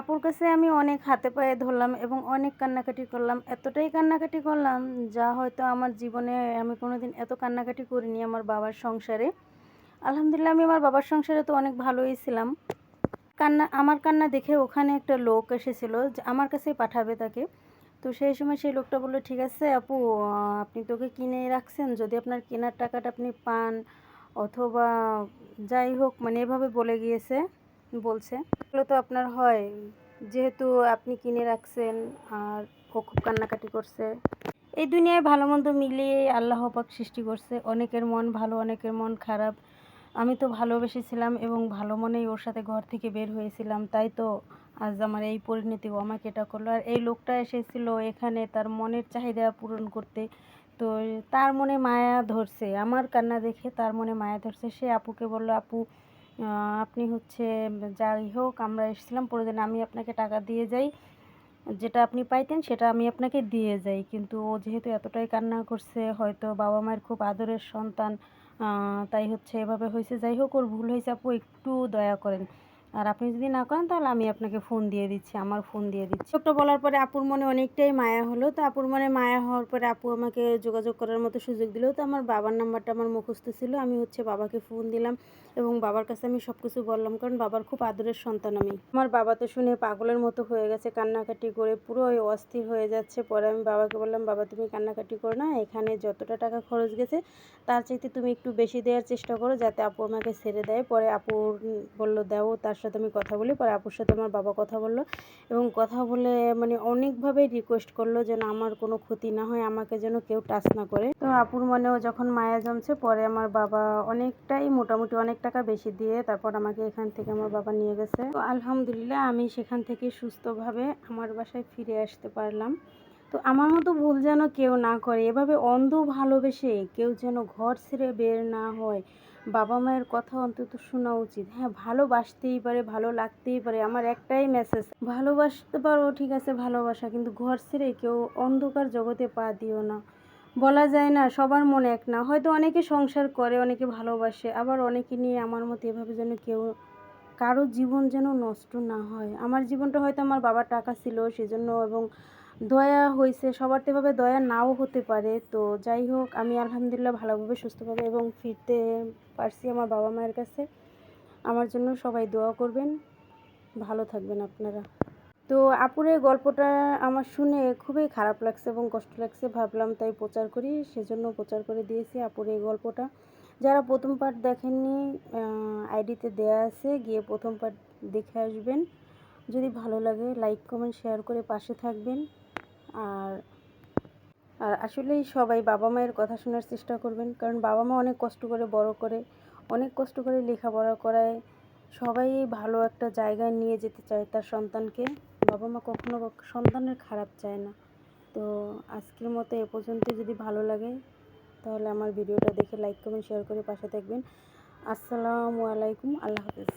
আপুর কাছে আমি অনেক হাতে পায়ে ধরলাম এবং অনেক কান্নাকাটি করলাম। এতটাই কান্নাকাটি করলাম যা হয়তো আমার জীবনে আমি কোনোদিন এত কান্নাকাটি করিনি আমার বাবার সংসারে। আলহামদুলিল্লাহ আমি আমার বাবার সংসারে তো অনেক ভালোই ছিলাম। কান্না, আমার কান্না দেখে ওখানে একটা লোক এসেছিল আমার কাছেই পাঠাবে তাকে। তো সেই সময় সেই লোকটা বলল, ঠিক আছে আপু, আপনি তোকে কিনে রাখছেন, যদি আপনার কেনার টাকাটা আপনি পান অথবা যাই হোক মানে এভাবে বলে গিয়েছে, বলছে। এগুলো তো আপনার হয়। যেহেতু আপনি কিনে রাখছেন আর ও খুব কান্নাকাটি করছে। এই দুনিয়ায় ভালো মন্দ মিলিয়ে আল্লাহ পাক সৃষ্টি করছে। অনেকের মন ভালো, অনেকের মন খারাপ। আমি তো ভালোবেসেছিলাম এবং ভালো মনেই ওর সাথে ঘর থেকে বের হয়েছিলাম। তাই তো আজ আমার এই পরিণতি ও আমাকে এটা করল। আর এই লোকটা এসেছিল এখানে তার মনের চাহিদা পূরণ করতে। তো তার মনে মায়া ধরছে। আমার কান্না দেখে তার মনে মায়া ধরছে। সে আপুকে বলল, আপু আপনি হচ্ছে যাই হোক, আমরা এসেছিলাম পরের দিন আমি আপনাকে টাকা দিয়ে যাই। যেটা আপনি পাইতেন সেটা আমি আপনাকে দিয়ে যাই। কিন্তু ও যেহেতু এতটাই কান্না করছে, হয়তো বাবা মায়ের খুব আদরের সন্তান তাই হচ্ছে এভাবে হয়েছে। যাই হোক, ওর ভুল হয়েছে। আপু, একটু দয়া করেন। আর আপনি যদি না করেন, তাহলে আমি আপনাকে ফোন দিয়ে দিচ্ছি, আমার ফোন দিয়ে দিচ্ছি। ছোট্ট বলার পরে আপুর মনে অনেকটাই মায়া হলো, তো আপুর মনে মায়া হওয়ার পরে আপু আমাকে যোগাযোগ করার মতো সুযোগ দিল, তো আমার বাবার নাম্বারটা আমার মুখস্থ ছিল, আমি হচ্ছে বাবাকে ফোন দিলাম এবং বাবার কাছে আমি সব কিছু বললাম, কারণ বাবার খুব আদরের সন্তান আমি। আমার বাবা তো শুনে পাগলের মতো হয়ে গেছে, কান্নাকাটি করে পুরো ওই অস্থির হয়ে যাচ্ছে। পরে আমি বাবাকে বললাম, বাবা, তুমি কান্নাকাটি করো না, এখানে যতটা টাকা খরচ গেছে, তার চাইতে তুমি একটু বেশি দেওয়ার চেষ্টা করো, যাতে আপু আমাকে ছেড়ে দেয়। পরে আপু বলল, দেও, তার সাথে আমি কথা বলি, পরে আপুর সাথে আমার বাবা কথা বলল এবং কথা বলে মানে অনেকভাবে রিকোয়েস্ট করল যেন আমার কোনো ক্ষতি না হয়, আমাকে যেন কেউ টাচ না করে। তো আপুর মনেও যখন মায়া জমছে, পরে আমার বাবা অনেকটাই মোটামুটি অনেক টাকা বেশি দিয়ে তারপর আমাকে এখান থেকে আমার বাবা নিয়ে গেছে। তো আলহামদুলিল্লাহ আমি সেখান থেকে সুস্থভাবে আমার বাসায় ফিরে আসতে পারলাম। তো আমার মতো ভুল যেন কেউ না করে, এভাবে অন্ধ ভালোবেসে কেউ যেন ঘর ছেড়ে বের না হয় বাবা মায়ের কথা অন্তত শোনা উচিত। হ্যাঁ ভালোবাসতেই পারে, ভালো লাগতেই পারে, আমার একটাই মেসেজ ভালোবাসতে পারো, ঠিক আছে, ভালোবাসা, কিন্তু ঘর ছেড়ে কেউ অন্ধকার জগতে পা দিও না। বলা যায় না, সবার মনে এক না। হয়তো অনেকে সংসার করে, অনেকে ভালোবাসে, আবার অনেকে নিয়ে আমার মতো এভাবে যেন কেউ কারও জীবন যেন নষ্ট না হয়। আমার জীবনটা হয়তো আমার বাবার টাকা ছিল সেজন্য এবং দয়া হয়েছে সবার তো এভাবে দয়া নাও হতে পারে। তো যাই হোক, আমি আলহামদুলিল্লাহ ভালোভাবে, সুস্থভাবে এবং ফিরতে পারছি আমার বাবা মায়ের কাছে। আমার জন্য সবাই দোয়া করবেন। ভালো থাকবেন আপনারা। তো আপুরের গল্পটা আমার শুনে খুবই খারাপ লাগছে এবং কষ্ট লাগছে, ভাবলাম তাই প্রচার করি। সেজন্য প্রচার করে দিয়েছি আপুর এই গল্পটা। যারা প্রথম পার্ট দেখেননি আইডিতে দেয়া আছে, গিয়ে প্রথম পার্ট দেখে আসবেন। যদি ভালো লাগে লাইক কমেন্ট শেয়ার করে পাশে থাকবেন। আর আর আসলেই সবাই বাবা মায়ের কথা শোনার চেষ্টা করবেন, কারণ বাবা মা অনেক কষ্ট করে, বড় করে, অনেক কষ্ট করে লেখাপড়া করায়। সবাই ভালো একটা জায়গায় নিয়ে যেতে চায় তার সন্তানকে। বাবা মা কখনো সন্তানের খারাপ চায় না। তো আজকের মতো এ পর্যন্ত যদি ভালো লাগে তাহলে আমার ভিডিওটা দেখে লাইক কমেন্ট শেয়ার করে পাশে থাকবেন। আসসালামু আলাইকুম আল্লাহ হাফেজ।